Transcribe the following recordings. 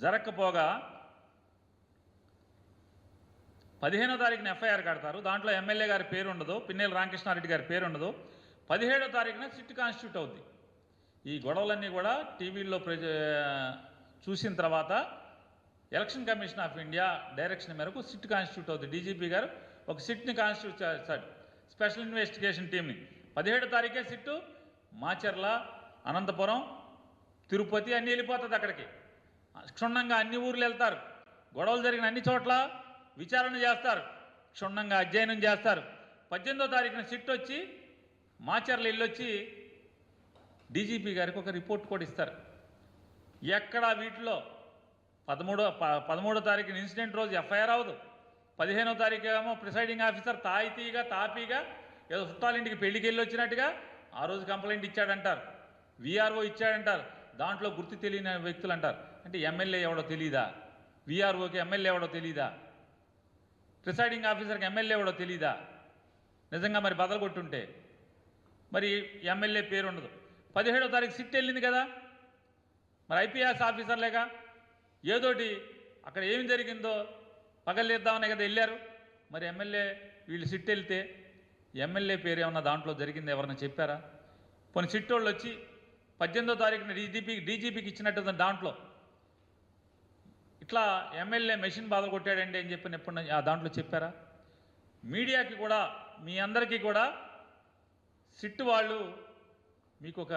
జరగకపోగా పదిహేనో తారీఖున ఎఫ్ఐఆర్ కడతారు. దాంట్లో ఎమ్మెల్యే గారి పేరు ఉండదు పిన్నెల రామకృష్ణారెడ్డి గారి పేరు ఉండదు. పదిహేడో తారీఖున సిట్ కాన్స్టిట్యూట్ అవుద్ది. ఈ గొడవలన్నీ కూడా టీవీల్లో ప్రజ చూసిన తర్వాత election commission of India direction మేరకు సిట్ కాన్స్టిట్యూట్ అవుతుంది డీజీపీ గారు ఒక సిట్ని కాన్స్టిట్యూట్ చేస్తాడు స్పెషల్ ఇన్వెస్టిగేషన్ టీమ్ని. పదిహేడో తారీఖే సిట్టు మాచర్ల అనంతపురం తిరుపతి అన్నీ వెళ్ళిపోతుంది అక్కడికి. క్షుణ్ణంగా అన్ని ఊర్లు వెళ్తారు. గొడవలు జరిగిన అన్ని చోట్ల విచారణ చేస్తారు. క్షుణ్ణంగా అధ్యయనం చేస్తారు. పద్దెనిమిదో తారీఖున సిట్ వచ్చి మాచర్ల వెళ్ళొచ్చి డీజీపీ గారికి ఒక రిపోర్ట్ కూడా ఇస్తారు. ఎక్కడ వీటిలో పదమూడో ప- పదమూడో తారీఖున ఇన్సిడెంట్ రోజు ఎఫ్ఐఆర్ అవ్వదు. పదిహేనో తారీఖు ఏమో ప్రిసైడింగ్ ఆఫీసర్ తాయితీగా తాపీగా ఏదో చుట్టాలింటికి పెళ్ళికి వెళ్ళి వచ్చినట్టుగా ఆ రోజు కంప్లైంట్ ఇచ్చాడంటారు. విఆర్ఓ ఇచ్చాడంటారు. దాంట్లో గుర్తు తెలియని వ్యక్తులు అంటారు. అంటే ఎమ్మెల్యే ఎవడో తెలీదా? విఆర్ఓకి ఎమ్మెల్యే ఎవడో తెలీదా? ప్రిసైడింగ్ ఆఫీసర్కి ఎమ్మెల్యే ఎవడో తెలీదా? నిజంగా మరి బదలు కొట్టుంటే? మరి ఎమ్మెల్యే పేరు ఉండదు. పదిహేడో తారీఖు సిట్ వెళ్ళింది కదా? మరి ఐపీఎస్ ఆఫీసర్లేగా ఏదోటి అక్కడ ఏమి జరిగిందో పగలేద్దామనే కదా వెళ్ళారు. మరి ఎమ్మెల్యే వీళ్ళు సిట్ వెళ్తే ఎమ్మెల్యే పేరు ఏమన్నా దాంట్లో జరిగింది ఎవరైనా చెప్పారా? కొన్ని సిట్ వాళ్ళు వచ్చి పద్దెనిమిదో తారీఖున డీజీపీ డీజీపీకి ఇచ్చినట్టు దాంట్లో. ఇట్లా ఎమ్మెల్యే మెషిన్ బాధ కొట్టాడండి అని చెప్పి ఎప్పుడు ఆ దాంట్లో చెప్పారా? మీడియాకి కూడా మీ అందరికీ కూడా సిట్ వాళ్ళు మీకు ఒక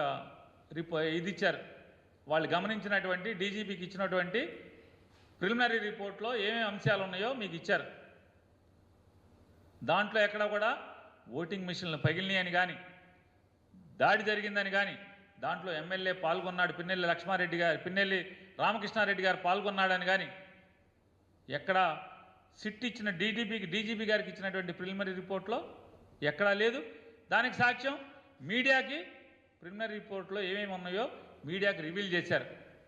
రిపో ఇది ఇచ్చారు. వాళ్ళు గమనించినటువంటి డీజీపీకి ఇచ్చినటువంటి ప్రిలిమినరీ రిపోర్ట్లో ఏమేమి అంశాలు ఉన్నాయో మీకు ఇచ్చారు. దాంట్లో ఎక్కడ కూడా ఓటింగ్ మిషన్లు పగిలినాయని కానీ దాడి జరిగిందని కానీ దాంట్లో ఎమ్మెల్యే పాల్గొన్నాడు పిన్నెల్లి లక్ష్మారెడ్డి గారు పిన్నెల్లి రామకృష్ణారెడ్డి గారు పాల్గొన్నాడని కానీ ఎక్కడ సిట్ ఇచ్చిన డీడీపీకి డీజీపీ గారికి ఇచ్చినటువంటి ప్రిలిమినరీ రిపోర్ట్లో ఎక్కడా లేదు. దానికి సాక్ష్యం మీడియాకి ప్రిలిమినరీ రిపోర్ట్లో ఏమేమి ఉన్నాయో మీడియాకి రివీల్ చేశారు.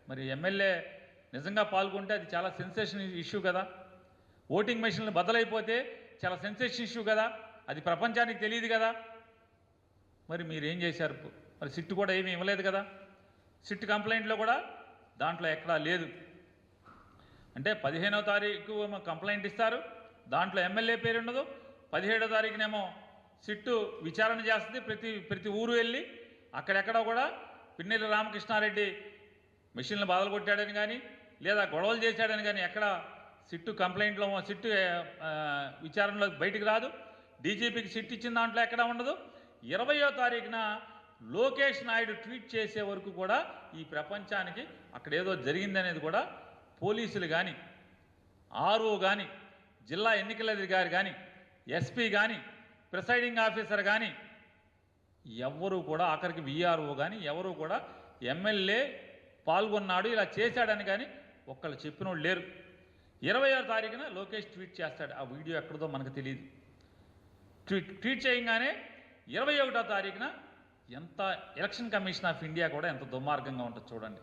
మరి ఎమ్మెల్యే నిజంగా పాల్గొంటే అది చాలా సెన్సేషన్ ఇష్యూ కదా. ఓటింగ్ మెషిన్లు బదలైపోతే చాలా సెన్సేషన్ ఇష్యూ కదా. అది ప్రపంచానికి తెలియదు కదా. మరి మీరేం చేశారు? మరి సిట్ కూడా ఏమీ ఇవ్వలేదు కదా. సిట్ కంప్లైంట్లో కూడా దాంట్లో ఎక్కడా లేదు. అంటే పదిహేనో తారీఖు కంప్లైంట్ ఇస్తారు. దాంట్లో ఎమ్మెల్యే పేరు ఉండదు. పదిహేడో తారీఖునేమో సిట్టు విచారణ చేస్తుంది ప్రతి ప్రతి ఊరు వెళ్ళి. అక్కడెక్కడ కూడా పిన్నెల్లి రామకృష్ణారెడ్డి మిషన్లు బాధలు కొట్టాడని కానీ లేదా గొడవలు చేశాడని కానీ ఎక్కడ సిట్టు కంప్లైంట్లో సిట్టు విచారణలో బయటికి రాదు. డీజీపీకి సిట్ ఇచ్చిన దాంట్లో ఎక్కడ ఉండదు. ఇరవయో తారీఖున లోకేష్ నాయుడు ట్వీట్ చేసే వరకు కూడా ఈ ప్రపంచానికి అక్కడేదో జరిగిందనేది కూడా పోలీసులు కానీ ఆర్ఓ కానీ జిల్లా ఎన్నికల అధికారి కానీ ఎస్పీ కానీ ప్రిసైడింగ్ ఆఫీసర్ కానీ ఎవ్వరూ కూడా ఆఖరికి విఆర్ఓ కానీ ఎవరు కూడా ఎమ్మెల్యే పాల్గొన్నాడు ఇలా చేశాడని కానీ ఒక్కళ్ళు చెప్పిన లేరు. లేరు ఆరు తారీఖున లోకేష్ ట్వీట్ చేస్తాడు. ఆ వీడియో ఎక్కడదో మనకు తెలియదు ట్వీట్ ట్వీట్ చేయగానే ఇరవై ఒకటో తారీఖున ఎంత ఎలక్షన్ కమిషన్ ఆఫ్ ఇండియా కూడా ఎంత దుర్మార్గంగా ఉంటుంది చూడండి.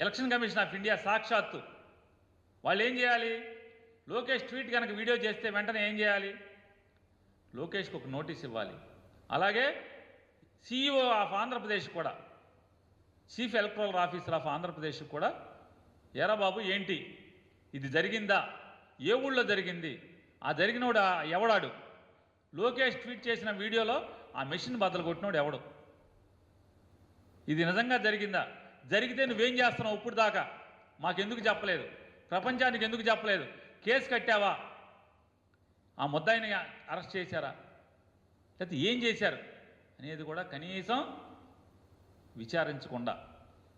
ఎలక్షన్ కమిషన్ ఆఫ్ ఇండియా సాక్షాత్తు వాళ్ళు ఏం చేయాలి? లోకేష్ ట్వీట్ కనుక వీడియో చేస్తే వెంటనే ఏం చేయాలి? లోకేష్కి ఒక నోటీస్ ఇవ్వాలి. అలాగే సిఇఓ ఆఫ్ ఆంధ్రప్రదేశ్ కూడా chief electoral officer of Andhra Pradesh కూడా ఎరా బాబు ఏంటి? ఇది జరిగిందా? ఏ ఊళ్ళో జరిగింది? ఆ జరిగినోడు ఆ ఎవడాడు? లోకేష్ ట్వీట్ చేసిన వీడియోలో ఆ మెషిన్ బద్దలు కొట్టినోడు ఎవడు? ఇది నిజంగా జరిగిందా? జరిగితే నువ్వేం చేస్తున్నావు ఇప్పుడు దాకా? మాకెందుకు చెప్పలేదు? ప్రపంచానికి ఎందుకు చెప్పలేదు? కేసు కట్టావా? ఆ ముద్దాయిని అరెస్ట్ చేశారా? లేకపోతే ఏం చేశారు? అనేది కూడా కనీసం విచారించకుండా.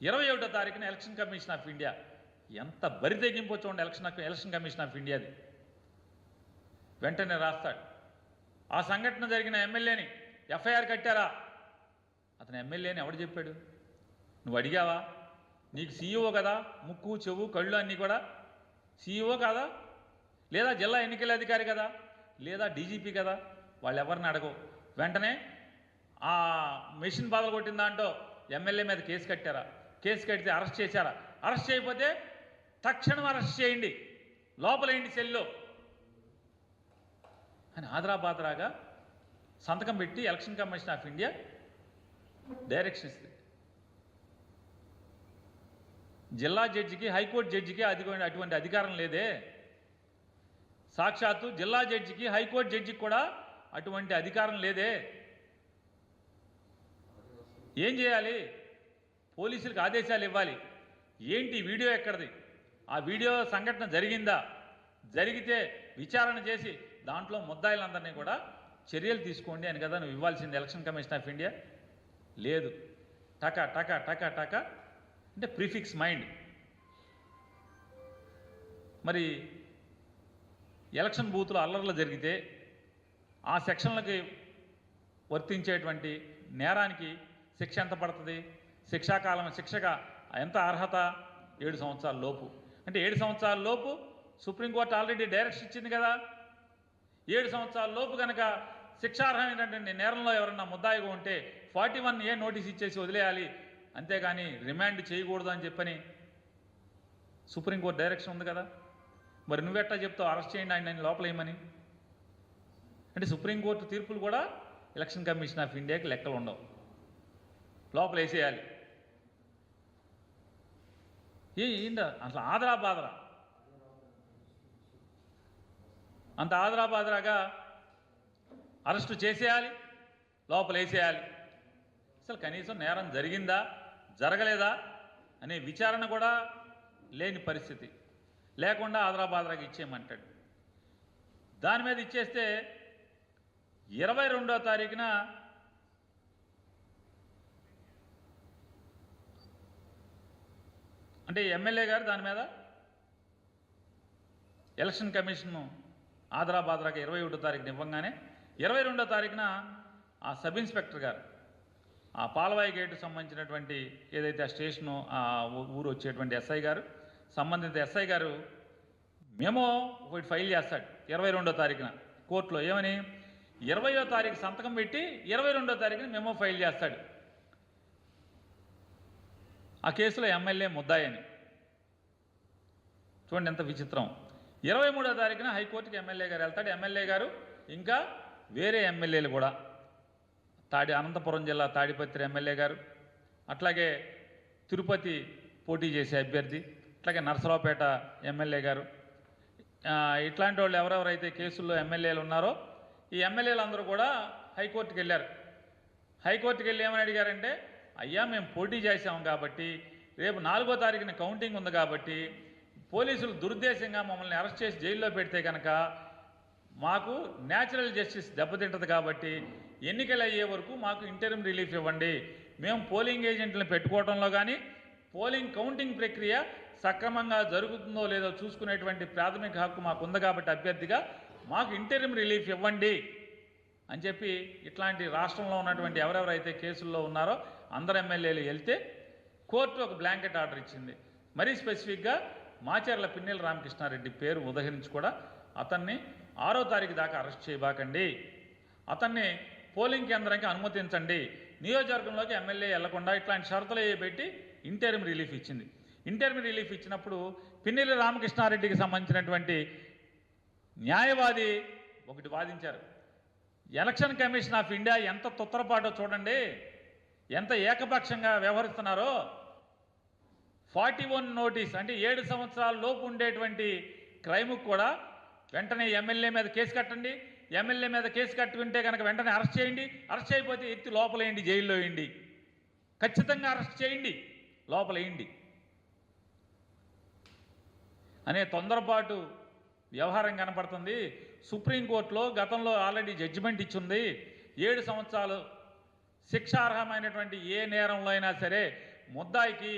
ఇరవై ఒకటో తారీఖున ఎలక్షన్ కమిషన్ ఆఫ్ ఇండియా. ఎంత బరి తెగింపో చూడండి ఎలక్షన్ ఎలక్షన్ కమిషన్ ఆఫ్ ఇండియాది. వెంటనే రాస్తాడు. ఆ సంఘటన జరిగిన ఎమ్మెల్యేని ఎఫ్ఐఆర్ కట్టారా? అతను ఎమ్మెల్యేని ఎవడు చెప్పాడు? నువ్వు అడిగావా? నీకు సీఈఓ కదా? ముక్కు చెవు కళ్ళు అన్నీ కూడా? సీఈఓ కాదా? లేదా జిల్లా ఎన్నికల అధికారి కదా? లేదా డీజీపీ కదా? వాళ్ళు ఎవరిని అడగవు. వెంటనే ఆ మెషిన్ బాధలు కొట్టిన దాంట్లో ఎమ్మెల్యే మీద కేసు కట్టారా? కేసు కడితే అరెస్ట్ చేశారా? అరెస్ట్ చేయకపోతే తక్షణం అరెస్ట్ చేయండి. లోపలేండి సెల్లో? అని ఆదరాబాదరాగా సంతకం పెట్టి election commission of India direction ఇస్తుంది. జిల్లా జడ్జికి హైకోర్టు జడ్జికి అధిక అటువంటి అధికారం లేదే. సాక్షాత్తు జిల్లా జడ్జికి హైకోర్టు జడ్జికి కూడా అటువంటి అధికారం లేదే. ఏం చేయాలి? పోలీసులకు ఆదేశాలు ఇవ్వాలి. ఏంటి వీడియో ఎక్కడిది? ఆ వీడియో సంఘటన జరిగిందా? జరిగితే విచారణ చేసి దాంట్లో ముద్దాయిలందరినీ కూడా చర్యలు తీసుకోండి అని కదా నువ్వు ఇవ్వాల్సింది ఎలక్షన్ కమిషన్ ఆఫ్ ఇండియా? లేదు. టక టక టక టక. అంటే ప్రిఫిక్స్ మైండ్. మరి ఎలక్షన్ బూత్లో అల్లర్లు జరిగితే ఆ సెక్షన్లకి వర్తించేటువంటి నేరానికి శిక్ష ఎంత పడుతుంది? శిక్షాకాలం శిక్షగా ఎంత అర్హత? ఏడు సంవత్సరాల లోపు. అంటే ఏడు సంవత్సరాల లోపు సుప్రీంకోర్టు ఆల్రెడీ డైరెక్షన్ ఇచ్చింది కదా. ఏడు సంవత్సరాల లోపు కనుక శిక్షార్హమైనటువంటి నేరంలో ఎవరన్నా ముద్దాయిగా ఉంటే ఫార్టీ వన్ ఏ నోటీస్ ఇచ్చేసి వదిలేయాలి. అంతేగాని రిమాండ్ చేయకూడదు అని చెప్పని సుప్రీంకోర్టు డైరెక్షన్ ఉంది కదా. మరి నువ్వెట్టా చెప్తావు? అరెస్ట్ చేయండి ఆయన ఆయన లోపలేయమని అంటే సుప్రీంకోర్టు తీర్పులు కూడా ఎలక్షన్ కమిషన్ ఆఫ్ ఇండియాకి లెక్కలు ఉండవు. లోపల వేసేయాలి. ఏ ఏంట అసలు ఆదరా బాదరా? అంత ఆదరాబాదరాగా అరెస్టు చేసేయాలి లోపల వేసేయాలి అసలు కనీసం నేరం జరిగిందా జరగలేదా అనే విచారణ కూడా లేని పరిస్థితి. లేకుండా ఆదరాబాదరాకి ఇచ్చేయమంటాడు. దాని మీద ఇచ్చేస్తే ఇరవై రెండో తారీఖున అంటే ఎమ్మెల్యే గారు దాని మీద ఎలక్షన్ కమిషన్ ఆదరాబాద్రాగా ఇరవై ఒకటో తారీఖున ఇవ్వగానే ఇరవై రెండో తారీఖున ఆ సబ్ ఇన్స్పెక్టర్ గారు ఆ పాలవాయి గేటు సంబంధించినటువంటి ఏదైతే ఆ స్టేషను ఆ ఊరు వచ్చేటువంటి ఎస్ఐ గారు సంబంధిత ఎస్ఐ గారు మెమో ఒకటి ఫైల్ చేస్తాడు ఇరవై రెండో తారీఖున కోర్టులో. ఏమని? ఇరవయో తారీఖు సంతకం పెట్టి ఇరవై రెండో తారీఖున మెమో ఫైల్ చేస్తాడు. ఆ కేసులో ఎమ్మెల్యే ముద్దాయని. చూడండి ఎంత విచిత్రం. ఇరవై మూడో తారీఖున హైకోర్టుకి ఎమ్మెల్యే గారు వెళ్తాడు. ఎమ్మెల్యే గారు ఇంకా వేరే ఎమ్మెల్యేలు కూడా తాడి అనంతపురం జిల్లా తాడిపత్రి ఎమ్మెల్యే గారు అట్లాగే తిరుపతి పోటీ చేసే అభ్యర్థి అట్లాగే నరసరావుపేట ఎమ్మెల్యే గారు. ఇట్లాంటి వాళ్ళు ఎవరెవరైతే కేసుల్లో ఎమ్మెల్యేలు ఉన్నారో ఈ ఎమ్మెల్యేలు అందరూ కూడా హైకోర్టుకి వెళ్ళారు. హైకోర్టుకి వెళ్ళి ఏమని అడిగారంటే అయ్యా మేము పోటీ చేసాము కాబట్టి రేపు నాలుగో తారీఖున కౌంటింగ్ ఉంది కాబట్టి పోలీసులు దురుద్దేశంగా మమ్మల్ని అరెస్ట్ చేసి జైల్లో పెడితే కనుక మాకు న్యాచురల్ జస్టిస్ దెబ్బతింటది కాబట్టి ఎన్నికలు అయ్యే వరకు మాకు ఇంటర్మ్ రిలీఫ్ ఇవ్వండి. మేము పోలింగ్ ఏజెంట్లను పెట్టుకోవడంలో కానీ పోలింగ్ కౌంటింగ్ ప్రక్రియ సక్రమంగా జరుగుతుందో లేదో చూసుకునేటువంటి ప్రాథమిక హక్కు మాకు ఉంది కాబట్టి అభ్యర్థిగా మాకు ఇంటర్మ్ రిలీఫ్ ఇవ్వండి అని చెప్పి ఇట్లాంటి రాష్ట్రంలో ఉన్నటువంటి ఎవరెవరైతే కేసుల్లో ఉన్నారో అందరు ఎమ్మెల్యేలు వెళ్తే కోర్టు ఒక బ్లాంకెట్ ఆర్డర్ ఇచ్చింది. మరీ స్పెసిఫిక్గా మాచర్ల పిన్నెల రామకృష్ణారెడ్డి పేరు ఉదహరించి కూడా అతన్ని ఆరో తారీఖు దాకా అరెస్ట్ చేయబాకండి. అతన్ని పోలింగ్ కేంద్రానికి అనుమతించండి. నియోజకవర్గంలోకి ఎమ్మెల్యే వెళ్ళకుండా ఇట్లాంటి షరతులు వేయబెట్టి పెట్టి ఇంటర్మ్ రిలీఫ్ ఇచ్చింది. ఇంటర్మ్ రిలీఫ్ ఇచ్చినప్పుడు పిన్నెల్లి రామకృష్ణారెడ్డికి సంబంధించినటువంటి న్యాయవాది ఒకటి వాదించారు. ఎలక్షన్ కమిషన్ ఆఫ్ ఇండియా ఎంత తొత్తరపాటో చూడండి. ఎంత ఏకపక్షంగా వ్యవహరిస్తున్నారో. ఫార్టీ వన్ నోటీస్ అంటే ఏడు సంవత్సరాల లోపు ఉండేటువంటి క్రైమ్కి కూడా వెంటనే ఎమ్మెల్యే మీద కేసు కట్టండి. ఎమ్మెల్యే మీద కేసు కట్టుకుంటే కనుక వెంటనే అరెస్ట్ చేయండి. అరెస్ట్ అయిపోతే ఎత్తి లోపలేయండి జైల్లో వేయండి. ఖచ్చితంగా అరెస్ట్ చేయండి లోపలేయండి. అనే తొందరపాటు వ్యవహారం కనపడుతుంది. సుప్రీంకోర్టులో గతంలో ఆల్రెడీ జడ్జిమెంట్ ఇచ్చింది. ఏడు సంవత్సరాలు శిక్షార్హమైనటువంటి ఏ నేరంలో అయినా సరే ముద్దాయికి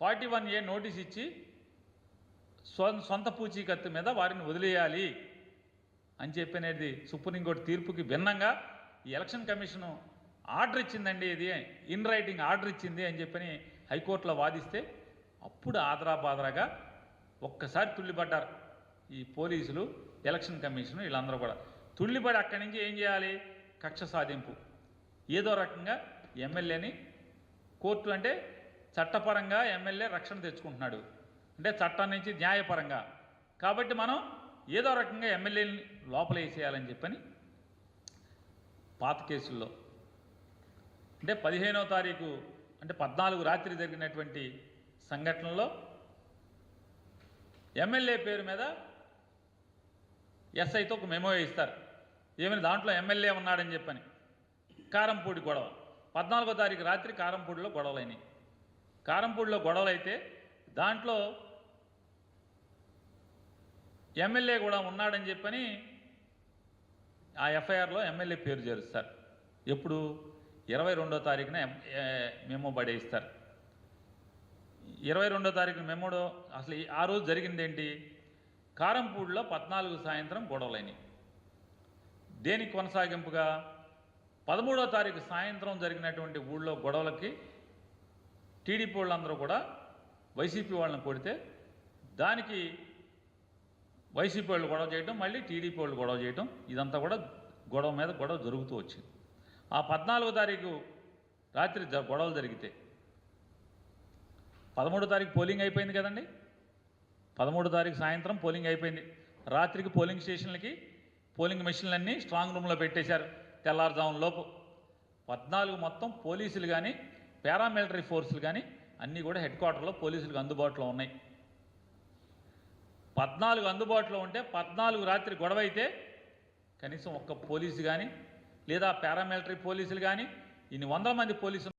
ఫార్టీ వన్ ఏ నోటీస్ ఇచ్చి సొంత పూచీకత్తు మీద వారిని వదిలేయాలి అని చెప్పినది సుప్రీంకోర్టు తీర్పుకి భిన్నంగా ఈ ఎలక్షన్ కమిషను ఆర్డర్ ఇచ్చిందండి ఇది ఇన్ రైటింగ్ ఆర్డర్ ఇచ్చింది అని చెప్పని హైకోర్టులో వాదిస్తే అప్పుడు ఆదరాబాదరాగా ఒక్కసారి తుళ్ళిపడ్డారు ఈ పోలీసులు ఎలక్షన్ కమిషను వీళ్ళందరూ కూడా. తుళ్ళిపడి అక్కడి నుంచి ఏం చేయాలి? కక్ష సాధింపు. ఏదో రకంగా ఎమ్మెల్యేని కోర్టు అంటే చట్టపరంగా ఎమ్మెల్యే రక్షణ తెచ్చుకుంటున్నాడు. అంటే చట్టం నుంచి న్యాయపరంగా. కాబట్టి మనం ఏదో రకంగా ఎమ్మెల్యేని లోపల వేసేయాలని చెప్పని పాత కేసుల్లో. అంటే పదిహేనో తారీఖు అంటే పద్నాలుగు రాత్రి జరిగినటువంటి సంఘటనలో ఎమ్మెల్యే పేరు మీద ఎస్ఐతో ఒక మెమో ఇస్తారు ఏమైనా దాంట్లో ఎమ్మెల్యే ఉన్నాడని చెప్పని. కారంపూడి గొడవ. పద్నాలుగో తారీఖు రాత్రి కారంపూడిలో గొడవలైనాయి. కారంపూడిలో గొడవలు అయితే దాంట్లో ఎమ్మెల్యే కూడా ఉన్నాడని చెప్పని ఆ ఎఫ్ఐఆర్లో ఎమ్మెల్యే పేరు చేరుస్తారు. ఎప్పుడు? ఇరవై రెండో తారీఖున ఎం- మెమో పడేయిస్తారు ఇరవై రెండో తారీఖున మెమోడో అసలు ఆ రోజు జరిగింది ఏంటి కారంపూడిలో పద్నాలుగు సాయంత్రం గొడవలైనవి దేనికి కొనసాగింపుగా? పదమూడో తారీఖు సాయంత్రం జరిగినటువంటి ఊళ్ళో గొడవలకి టీడీపీ వాళ్ళందరూ కూడా వైసీపీ వాళ్ళని కొడితే దానికి వైసీపీ వాళ్ళు గొడవ చేయడం మళ్ళీ టీడీపీ వాళ్ళు గొడవ చేయడం ఇదంతా కూడా గొడవ మీద గొడవ జరుగుతూ వచ్చింది. ఆ పద్నాలుగో తారీఖు రాత్రి గొడవలు జరిగితే పదమూడో తారీఖు పోలింగ్ అయిపోయింది కదండి? పదమూడో తారీఖు సాయంత్రం పోలింగ్ అయిపోయింది. రాత్రికి పోలింగ్ స్టేషన్లకి పోలింగ్ మెషిన్లన్నీ స్ట్రాంగ్ రూమ్లో పెట్టేశారు తెల్లారుజామున లోపు పద్నాలుగు మొత్తం పోలీసులు కానీ పారామిలిటరీ ఫోర్సులు కానీ అన్నీ కూడా హెడ్ క్వార్టర్లో పోలీసులకు అందుబాటులో ఉన్నాయి. పద్నాలుగు అందుబాటులో ఉంటే పద్నాలుగు రాత్రి గొడవ అయితే కనీసం ఒక్క పోలీసు కానీ లేదా పారామిలిటరీ పోలీసులు కానీ ఇన్ని వందల మంది పోలీసులు